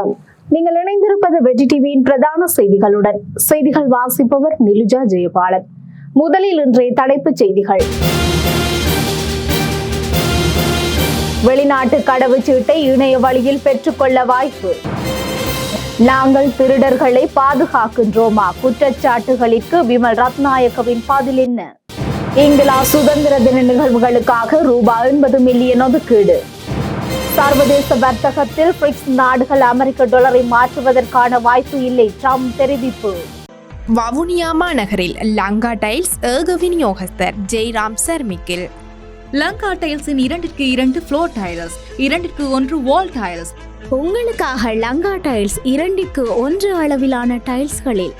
வணக்கம் நீங்கள் இணைந்திருப்பது வெற்றி டிவியின் பிரதான செய்திகளுடன். செய்திகள் வாசிப்பவர் நிலுஜா ஜெயபாலன். முதலில் இன்றைய தலைப்புச் செய்திகள். வெளிநாட்டு கடவுச்சீட்டை இணைய வழியில் பெற்றுக்கொள்ள வாய்ப்பு. நாங்கள் திருடர்களை பாதுகாக்கின்றோமா? குற்றச்சாட்டுகளுக்கு விமல் ரத்நாயக்கவின் பதில் என்ன? இங்கிலாந்து சுதந்திர தின நிகழ்வுகளுக்காக ரூபாய் எண்பது மில்லியன் ஒதுக்கீடு. சர்வதேச வர்த்தகத்தில் பிரிக்ஸ் நாடுகள் அமெரிக்க டாலரை மாற்றுவதற்கான வாய்ப்பு இல்லை ட்ரம்ப் தெரிவிப்பு. வவுனியா மாநகரில் லங்கா டைல்ஸ் ஏக விநியோகஸ்தர் ஜெய்ராம் சர்மிக்கில். லங்கா டைல்ஸின் இரண்டிற்கு இரண்டு ஃப்ளோர் டைல்ஸ் இரண்டிற்கு ஒன்று வால் டைல்ஸ் உங்களுக்காக லங்கா டைல்ஸ் இரண்டிற்கு ஒன்று அளவிலான டைல்ஸ்களில்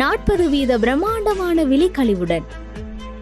நாற்பது வீத பிரம்மாண்டமான விலைக்கழிவுடன்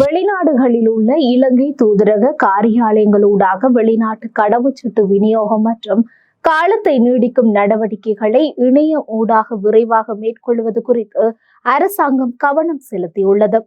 வெளிநாடுகளில் உள்ள இலங்கை தூதரக காரியாலயங்களூடாக வெளிநாட்டு கடவுச்சீட்டு விநியோகம் மற்றும் காலத்தை நீடிக்கும் நடவடிக்கைகளை இணைய ஊடாக விரைவாக மேற்கொள்வது குறித்து அரசாங்கம் கவனம் செலுத்தியுள்ளது.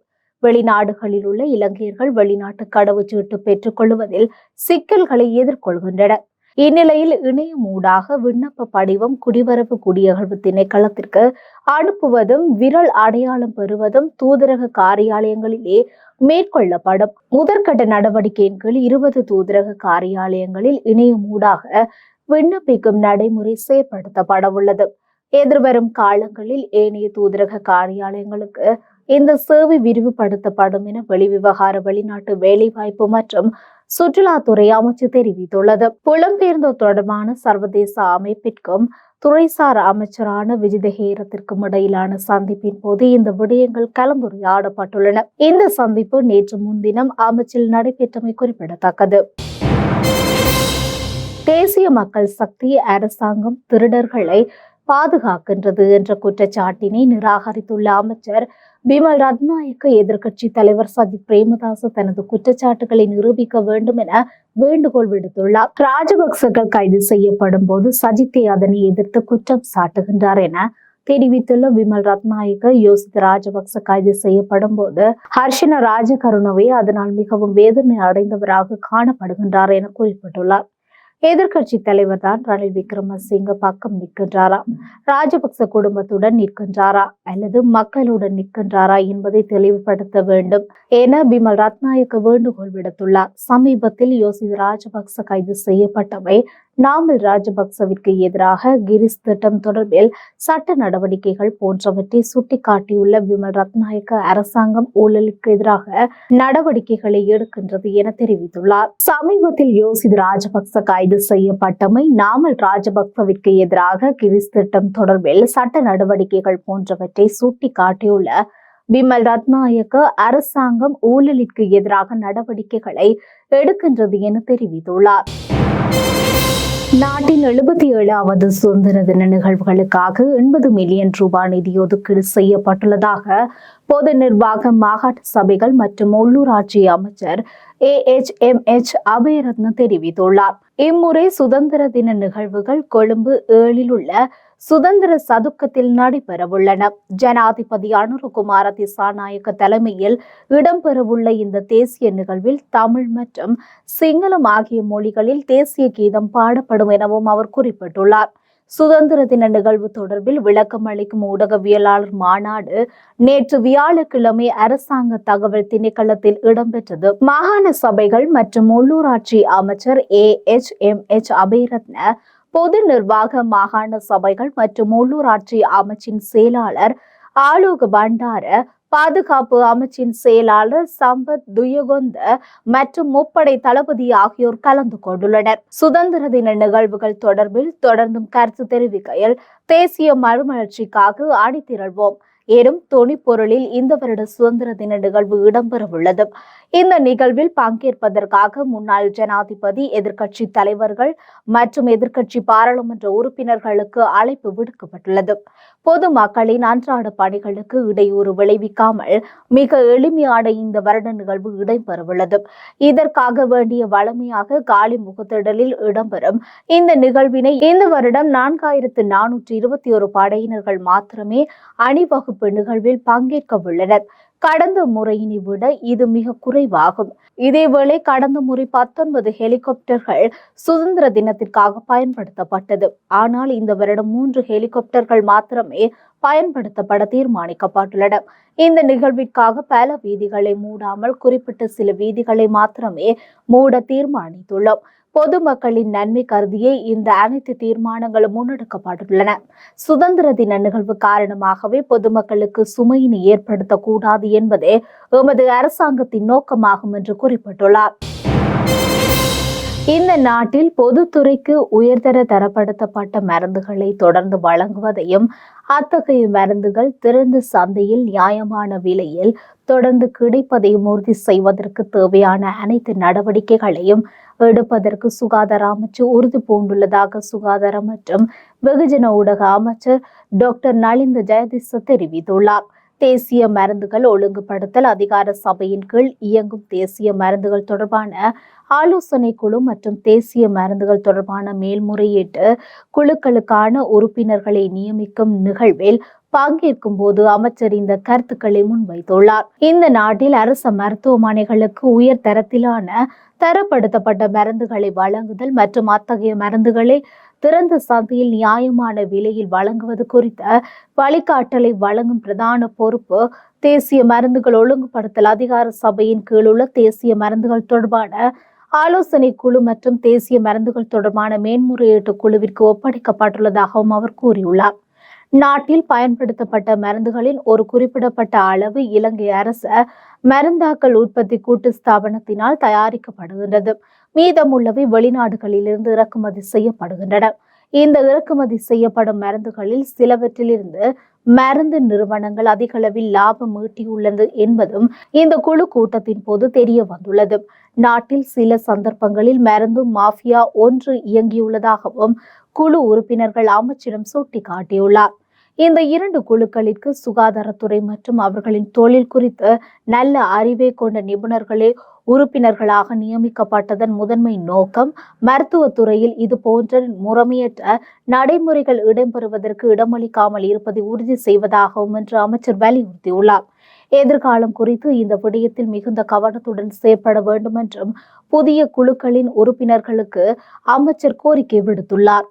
வெளிநாடுகளில் உள்ள இலங்கையர்கள் வெளிநாட்டு கடவுச்சீட்டு பெற்றுக்கொள்வதில் சிக்கல்களை எதிர்கொள்கின்றனர். இந்நிலையில் இணையம் ஊடாக விண்ணப்ப படிவம் குடிவரவு குடியகழ்வு திணைக்களத்திற்கு அனுப்புவதும் விரல் அடையாளம் பெறுவதும் தூதரக காரியாலயங்களிலே மேற்கொள்ளப்படும். முதற்கட்ட நடவடிக்கையின் கீழ் இருபது தூதரக காரியாலயங்களில் இணையம் ஊடாக விண்ணப்பிக்கும் நடைமுறை செயற்படுத்தப்பட உள்ளது எதிர்வரும் காலங்களில் ஏனைய தூதரக காரியாலயங்களுக்கு இந்த சேவை விரிவுபடுத்தப்படும் என வெளிவிவகார வெளிநாட்டு வேலைவாய்ப்பு மற்றும் சுற்றுலாத்துறை அமைச்சு தெரிவித்துள்ளது. புலம்பெயர்ந்தோர் தொடர்பான சர்வதேச அமைப்பிற்கும் துறைசார் அமைச்சரான விஜிதஹேரத்திற்கும் இடையிலான சந்திப்பின் போது இந்த விடயங்கள் கலந்துரையாடப்பட்டுள்ளன. இந்த சந்திப்பு நேற்று முன்தினம் அமைச்சில் நடைபெற்றமை குறிப்பிடத்தக்கது. தேசிய மக்கள் சக்தி அரசாங்கம் திருடர்களை பாதுகாக்கின்றது என்ற குற்றச்சாட்டினை நிராகரித்துள்ள அமைச்சர் பீமல் ரத்நாயக்க எதிர்க்கட்சி தலைவர் சஜித் பிரேமதாச தனது குற்றச்சாட்டுகளை நிரூபிக்க வேண்டும் என வேண்டுகோள் விடுத்துள்ளார். ராஜபக்சர்கள் கைது செய்யப்படும் போது சஜித்தை அதனை எதிர்த்து குற்றம் சாட்டுகின்றார் என தெரிவித்துள்ள விமல் ரத்நாயக்க யோசித் ராஜபக்ச கைது செய்யப்படும் போது ஹர்ஷன ராஜகருணவை அதனால் மிகவும் வேதனை அடைந்தவராக காணப்படுகின்றார் என குறிப்பிட்டுள்ளார். எதிர்க்கட்சி தலைவர் தான் ரணில் விக்ரமசிங்க பக்கம் நிற்கின்றாரா? ராஜபக்ச குடும்பத்துடன் நிற்கின்றாரா? அல்லது மக்களுடன் நிற்கின்றாரா என்பதை தெளிவுபடுத்த வேண்டும் என பிமல் ரத்நாயக்க வேண்டுகோள் விடுத்துள்ளார். சமீபத்தில் யோசித் ராஜபக்ச கைது செய்யப்பட்டவை நாமல் ராஜபக்சவிற்கு எதிராக கிரிஸ் திட்டம் தொடர்பில் சட்ட நடவடிக்கைகள் போன்றவற்றை சுட்டிக்காட்டியுள்ள விமல் ரத்நாயக்க அரசாங்கம் ஊழலுக்கு எதிராக நடவடிக்கைகளை எடுக்கின்றது என தெரிவித்துள்ளார். சமீபத்தில் யோசித் ராஜபக்ச கைது செய்யப்பட்டமை நாமல் ராஜபக்சவிற்கு எதிராக கிரிஸ் திட்டம் தொடர்பில் சட்ட நடவடிக்கைகள் போன்றவற்றை சுட்டிக்காட்டியுள்ள விமல் ரத்நாயக்க அரசாங்கம் ஊழலிற்கு எதிராக நடவடிக்கைகளை எடுக்கின்றது என தெரிவித்துள்ளார். நாட்டின் எழுபத்தி ஏழாவது சுதந்திர தின நிகழ்வுகளுக்காக எண்பது மில்லியன் ரூபாய் நிதி ஒதுக்கீடு செய்யப்பட்டுள்ளதாக பொது நிர்வாக மாகாட்ட சபைகள் மற்றும் உள்ளூராட்சி அமைச்சர் A H M H Abeyrathna தெரிவித்துள்ளார். இம்முறை சுதந்திர தின நிகழ்வுகள் கொழும்பு ஏழில் உள்ள சுதந்திர சதுக்கத்தில் நடைபெறவுள்ளன. ஜனாதிபதி அனுருகுமார திசாநாயக்க தலைமையில் இடம்பெறவுள்ள இந்த தேசிய நிகழ்வில் தமிழ் மற்றும் சிங்களம் ஆகிய மொழிகளில் தேசிய கீதம் பாடப்படும் எனவும் அவர் குறிப்பிட்டுள்ளார். சுதந்திர தின நிகழ்வு தொடர்பில் விளக்கம் அளிக்கும் ஊடகவியலாளர் மாநாடு நேற்று வியாழக்கிழமை அரசாங்க தகவல் திணைக்களத்தில் இடம்பெற்றது. மாகாண சபைகள் மற்றும் உள்ளூராட்சி அமைச்சர் A H M H Abeyrathna பொது நிர்வாக மாகாண சபைகள் மற்றும் உள்ளூராட்சி அமைச்சின் செயலாளர் ஆலோக பண்டார பாதுகாப்பு அமைச்சின் செயலாளர் சம்பத் துயகொந்த மற்றும் முப்படை தளபதி ஆகியோர் கலந்து கொண்டுள்ளனர். சுதந்திர தின நிகழ்வுகள் தொடர்பில் தொடர்ந்தும் கருத்து தெரிவிக்கையில் தேசிய மறுமலர்ச்சிக்காக அணிதிரள்வோம். எனும் பொருளில் இந்த வருட சுதந்திர தின நிகழ்வு இடம்பெறவுள்ளது. இந்த நிகழ்வில் பங்கேற்பதற்காக முன்னாள் ஜனாதிபதி எதிர்க்கட்சி தலைவர்கள் மற்றும் எதிர்க்கட்சி பாராளுமன்ற உறுப்பினர்களுக்கு அழைப்பு விடுக்கப்பட்டுள்ளது. பொதுமக்களின் அன்றாட பணிகளுக்கு இடையூறு விளைவிக்காமல் மிக எளிமையான இந்த வருட நிகழ்வு இடம்பெறவுள்ளது. இதற்காக வேண்டிய வளமையாக காலி முகத்திடலில் இடம்பெறும் இந்த நிகழ்வினை இந்த வருடம் நான்காயிரத்து நானூற்றி இருபத்தி ஒரு படையினர்கள் மாத்திரமே அணிவகுப்பு நிகழ்வில் பங்கேற்க உள்ளனர் கடந்த முறையினை விட இது மிக குறைவாகும். இதேவேளை கடந்த முறை பத்தொன்பது ஹெலிகாப்டர்கள் சுதந்திர தினத்திற்காக பயன்படுத்தப்பட்டது. ஆனால் இந்த வருடம் மூன்று ஹெலிகாப்டர்கள் மாத்திரமே பயன்படுத்தப்பட தீர்மானிக்கப்பட்டுள்ளன. இந்த நிகழ்விற்காக பல வீதிகளை மூடாமல் குறிப்பிட்ட சில வீதிகளை மாத்திரமே மூட தீர்மானித்துள்ளோம். பொதுமக்களின் நன்மை கருதியே இந்த அனைத்து தீர்மானங்களும் முன்னெடுக்கப்பட்டுள்ளன. சுதந்திர தின நிகழ்வு காரணமாகவே பொதுமக்களுக்கு சுமையினை ஏற்படுத்தக்கூடாது என்பதே எமது அரசாங்கத்தின் நோக்கமாகும் என்று குறிப்பிட்டுள்ளார். இந்த நாட்டில் பொதுத்துறைக்கு உயர்தர தரப்படுத்தப்பட்ட மருந்துகளை தொடர்ந்து வழங்குவதையும் அத்தகைய மருந்துகள் திறந்த சந்தையில் நியாயமான விலையில் தொடர்ந்து கிடைப்பதையும் உறுதி செய்வதற்கு தேவையான அனைத்து நடவடிக்கைகளையும் எடுப்பதற்கு சுகாதார அமைச்சு உறுதி பூண்டுள்ளதாக சுகாதார மற்றும் வெகுஜன ஊடக அமைச்சர் டாக்டர் நலிந்த ஜெயதிச தெரிவித்துள்ளார். தேசிய மருந்துகள் ஒழுங்குபடுத்தல் அதிகார சபையின் கீழ் இயங்கும் தேசிய மருந்துகள் தொடர்பான ஆலோசனை குழு மற்றும் தேசிய மருந்துகள் தொடர்பான மேல்முறையீட்டு குழுக்களுக்கான உறுப்பினர்களை நியமிக்கும் நிகழ்வில் பங்கேற்கும் போது அமைச்சர் இந்த கருத்துக்களை முன்வைத்துள்ளார். இந்த நாட்டில் அரச மருத்துவமனைகளுக்கு உயர் தரத்திலான தரப்படுத்தப்பட்ட மருந்துகளை வழங்குதல் மற்றும் அத்தகைய மருந்துகளை திறந்த சந்தையில் நியாயமான விலையில் வழங்குவது குறித்த வழிகாட்டலை வழங்கும் பிரதான பொறுப்பு தேசிய மருந்துகள் ஒழுங்குபடுத்தல் அதிகார சபையின் கீழுள்ள தேசிய மருந்துகள் தொடர்பான ஆலோசனை குழு மற்றும் தேசிய மருந்துகள் தொடர்பான மேன்முறையீட்டு குழுவிற்கு ஒப்படைக்கப்பட்டுள்ளதாகவும் அவர் கூறியுள்ளார். நாட்டில் பயன்படுத்தப்பட்ட மருந்துகளின் ஒரு குறிப்பிடப்பட்ட அளவு இலங்கை அரச மருந்தாக்கல் உற்பத்தி கூட்டு ஸ்தாபனத்தினால் தயாரிக்கப்படுகின்றது. மீதமுள்ளவை வெளிநாடுகளிலிருந்து இறக்குமதி செய்யப்படுகின்றன. இந்த இறக்குமதி செய்யப்படும் மருந்துகளில் சிலவற்றிலிருந்து மருந்து நிறுவனங்கள் அதிகளவில் லாபம் ஈட்டியுள்ளது என்பதும் இந்த குழு கூட்டத்தின் போது தெரிய வந்துள்ளது. நாட்டில் சில சந்தர்ப்பங்களில் மருந்து மாஃபியா ஒன்று இயங்கியுள்ளதாகவும் குழு உறுப்பினர்கள் அமைச்சிடம் சுட்டிக்காட்டியுள்ளார். இந்த இரண்டு குழுக்களிற்கு சுகாதாரத்துறை மற்றும் அவர்களின் தொழில் குறித்து நல்ல அறிவை கொண்ட நிபுணர்களே உறுப்பினர்களாக நியமிக்கப்பட்டதன் முதன்மை நோக்கம் மருத்துவத்துறையில் இது போன்ற முறைமையற்ற நடைமுறைகள் இடம்பெறுவதற்கு இடமளிக்காமல் இருப்பதை உறுதி செய்வதாகவும் என்று அமைச்சர் வலியுறுத்தியுள்ளார். எதிர்காலம் குறித்து இந்த விடயத்தில் மிகுந்த கவனத்துடன் செயற்பட வேண்டும் என்றும் புதிய குழுக்களின் உறுப்பினர்களுக்கு அமைச்சர் கோரிக்கை விடுத்துள்ளார்.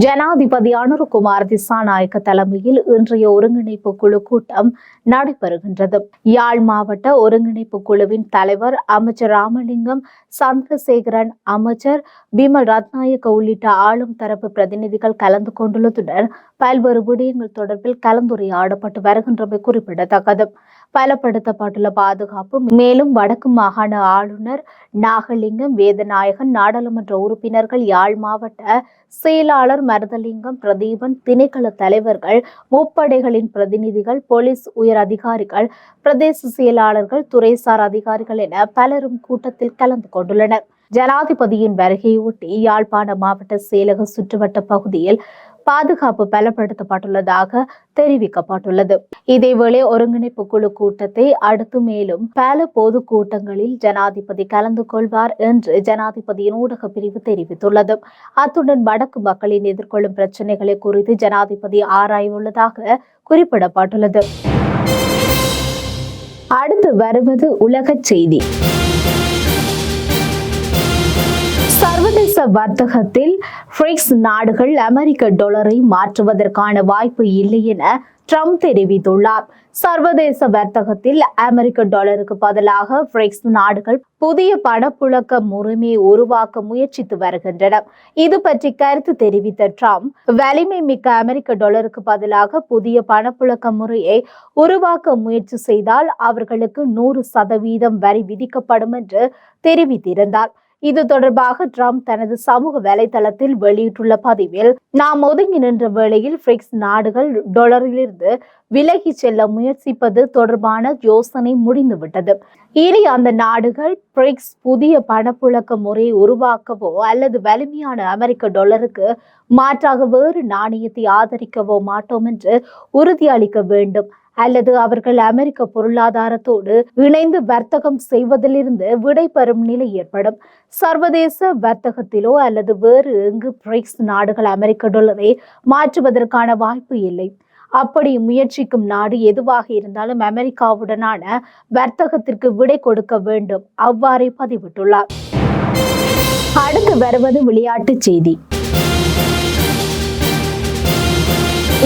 ஜனாதிபதி அனுருகுமார் திசாநாயக்க தலைமையில் இன்றைய ஒருங்கிணைப்பு குழு கூட்டம் நடைபெறுகின்றது. யாழ் மாவட்ட ஒருங்கிணைப்பு குழுவின் தலைவர் அமைச்சர் ராமலிங்கம் சந்திரசேகரன் அமைச்சர் பீமல் ரத்நாயக்க உள்ளிட்ட ஆளும் தரப்பு பிரதிநிதிகள் கலந்து கொண்டுள்ளதுடன் பல்வேறு விடயங்கள் தொடர்பில் கலந்துரையாடப்பட்டு வருகின்றமை குறிப்பிடத்தக்கது. பலப்படுத்தப்பட்டுள்ள பாதுகாப்பு மேலும் வடக்கு மாகாண ஆளுநர் நாகலிங்கம் வேதநாயகன் நாடாளுமன்ற உறுப்பினர்கள் யாழ் மாவட்ட செயலாளர் மருதலிங்கம் பிரதீபன் திணைக்கள தலைவர்கள் முப்படைகளின் பிரதிநிதிகள் போலீஸ் உயர் அதிகாரிகள் பிரதேச செயலாளர்கள் துறைசார் அதிகாரிகள் என பலரும் கூட்டத்தில் கலந்து கொண்டுள்ளனர் ஜனாதிபதியின் வருகையொட்டி யாழ்ப்பாண மாவட்ட செயலக சுற்றுவட்ட பகுதியில் பாதுகாப்பு பலப்படுத்தப்பட்டுள்ளதாக தெரிவிக்கப்பட்டுள்ளது. இதேவேளை ஒருங்கிணைப்பு குழு கூட்டத்தை அடுத்து மேலும் பல பொது கூட்டங்களில் ஜனாதிபதி கலந்து கொள்வார் என்று ஜனாதிபதியின் ஊடக பிரிவு தெரிவித்துள்ளது. அத்துடன் வடக்கு மக்களின் எதிர்கொள்ளும் பிரச்சனைகளை குறித்து ஜனாதிபதி ஆராயவுள்ளதாக குறிப்பிடப்பட்டுள்ளது. அடுத்து வருவது உலகச் செய்தி. சர்வதேச வர்த்தகத்தில் பிரிக்ஸ் நாடுகள் அமெரிக்க டாலரை மாற்றுவதற்கான வாய்ப்பு இல்லை என ட்ரம்ப் தெரிவித்துள்ளார். சர்வதேச வர்த்தகத்தில் அமெரிக்க டாலருக்கு பதிலாக பிரிக்ஸ் நாடுகள் புதிய பணப்புழக்க முறைமையை உருவாக்க முயற்சித்து வருகின்றன. இது பற்றி கருத்து தெரிவித்த ட்ரம்ப் வலிமை மிக்க அமெரிக்க டாலருக்கு பதிலாக புதிய பணப்புழக்க முறையை உருவாக்க முயற்சி செய்தால் அவர்களுக்கு நூறு சதவீதம் வரி விதிக்கப்படும் என்று தெரிவித்திருந்தார். இது தொடர்பாக ட்ரம்ப் தனது சமூக வலைதளத்தில் வெளியிட்டுள்ள பதிவில் நாம் ஒதுங்கி நின்ற வேளையில் பிரிக்ஸ் நாடுகள் டொலரிலிருந்து விலகி செல்ல முயற்சிப்பது தொடர்பான யோசனை முடிந்துவிட்டது. இனி அந்த நாடுகள் பிரிக்ஸ் புதிய பணப்புழக்க முறையை உருவாக்கவோ அல்லது வலிமையான அமெரிக்க டாலருக்கு மாற்றாக வேறு நாணயத்தை ஆதரிக்கவோ மாட்டோம் என்று உறுதியளிக்க வேண்டும். அல்லது அவர்கள் அமெரிக்க பொருளாதாரத்தோடு இணைந்து வர்த்தகம் செய்வதிலிருந்து விடைபெறும் நிலை ஏற்படும். சர்வதேச வர்த்தகத்திலோ அல்லது வேறு எங்கு பிரிக்ஸ் நாடுகள் அமெரிக்க டாலரை மாற்றுவதற்கான வாய்ப்பு இல்லை. அப்படி முயற்சிக்கும் நாடு எதுவாக இருந்தாலும் அமெரிக்காவுடனான வர்த்தகத்திற்கு விடை கொடுக்க வேண்டும் அவ்வாறே பதிவிட்டுள்ளார். அடுத்து வருவது விளையாட்டுச் செய்தி.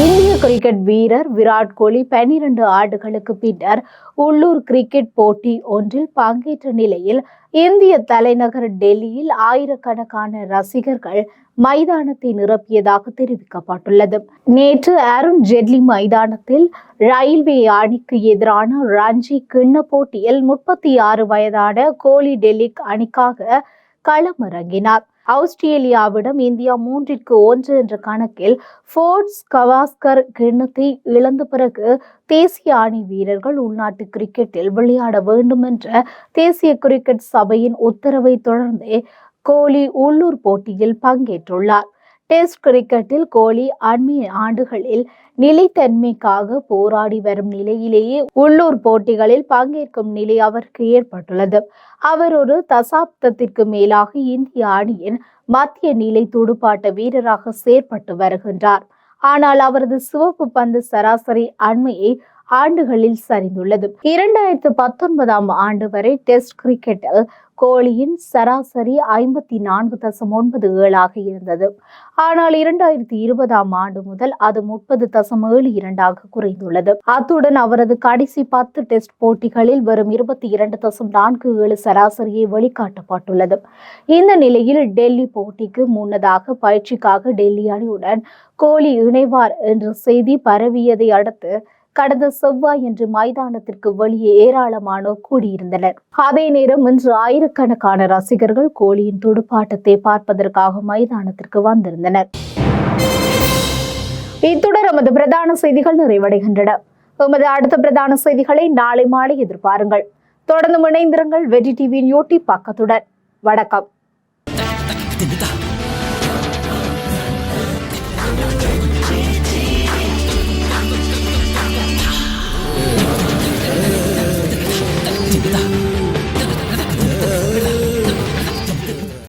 இந்திய கிரிக்கெட் வீரர் விராட் கோலி பன்னிரண்டு ஆண்டுகளுக்கு பின்னர் உள்ளூர் கிரிக்கெட் போட்டி ஒன்றில் பங்கேற்ற நிலையில் இந்திய தலைநகர் டெல்லியில் ஆயிரக்கணக்கான ரசிகர்கள் மைதானத்தை நிரப்பியதாக தெரிவிக்கப்பட்டுள்ளது. நேற்று அருண் ஜெட்லி மைதானத்தில் ரயில்வே அணிக்கு எதிரான ரஞ்சி கிண்ண போட்டியில் முப்பத்தி ஆறு வயதான கோலி டெல்லி அணிக்காக களமிறங்கினார். ஆஸ்திரேலியாவிடம் இந்தியா மூன்றிற்கு ஒன்று என்ற கணக்கில் ஃபோர்ட்ஸ் கவாஸ்கர் கிண்ணத்தை இழந்த பிறகு தேசிய அணி வீரர்கள் உள்நாட்டு கிரிக்கெட்டில் விளையாட வேண்டும் என்ற தேசிய கிரிக்கெட் சபையின் உத்தரவை தொடர்ந்தே கோலி உள்ளூர் போட்டியில் பங்கேற்றுள்ளார். டெஸ்ட் கிரிக்கெட்டில் கோலி அண்மைய ஆண்டுகளில் நிலைத்தன்மைக்காக போராடி வரும் நிலையிலேயே உள்ளூர் போட்டிகளில் பங்கேற்கும் நிலை அவருக்கு ஏற்பட்டுள்ளது. அவர் ஒரு தசாப்தத்திற்கு மேலாக இந்திய அணியின் மத்திய நிலை துடுப்பாட்ட வீரராக செயற்பட்டு வருகின்றார். ஆனால் அவரது சிவப்பு பந்து சராசரி அண்மையை ஆண்டுகளில் சரிந்துள்ளது. இரண்டாயிரத்து பத்தொன்பதாம் ஆண்டு வரை டெஸ்ட் கிரிக்கெட்டில் கோழியின் சராசரி ஐம்பத்தி நான்கு தசம் ஒன்பது ஏழாக இருந்தது. ஆனால் இரண்டாயிரத்தி இருபதாம் ஆண்டு முதல் அது முப்பது தசம் ஏழு இரண்டாக குறைந்துள்ளது. அத்துடன் அவரது கடைசி பத்து டெஸ்ட் போட்டிகளில் வரும் இருபத்தி இரண்டு தசம் நான்கு ஏழு சராசரியை வெளிக்காட்டப்பட்டுள்ளது. இந்த நிலையில் டெல்லி போட்டிக்கு முன்னதாக பயிற்சிக்காக டெல்லி அணியுடன் கோலி இணைவார் என்ற செய்தி பரவியதை அடுத்து கடந்த செவ்வாய் என்று மைதானத்திற்கு வெளியே ஏராளமானோர் கூடியிருந்தனர். அதே நேரம் இன்று ஆயிரக்கணக்கான ரசிகர்கள் கோலியின் துடுப்பாட்டத்தை பார்ப்பதற்காக மைதானத்திற்கு வந்திருந்தனர். இத்துடன் நமது பிரதான செய்திகள் நிறைவடைகின்றன. எமது அடுத்த பிரதான செய்திகளை நாளை மாலை எதிர்பாருங்கள். தொடர்ந்து இணைந்திருங்கள் வெற்றி டிவியின் யூடியூப் பக்கத்துடன். வணக்கம்.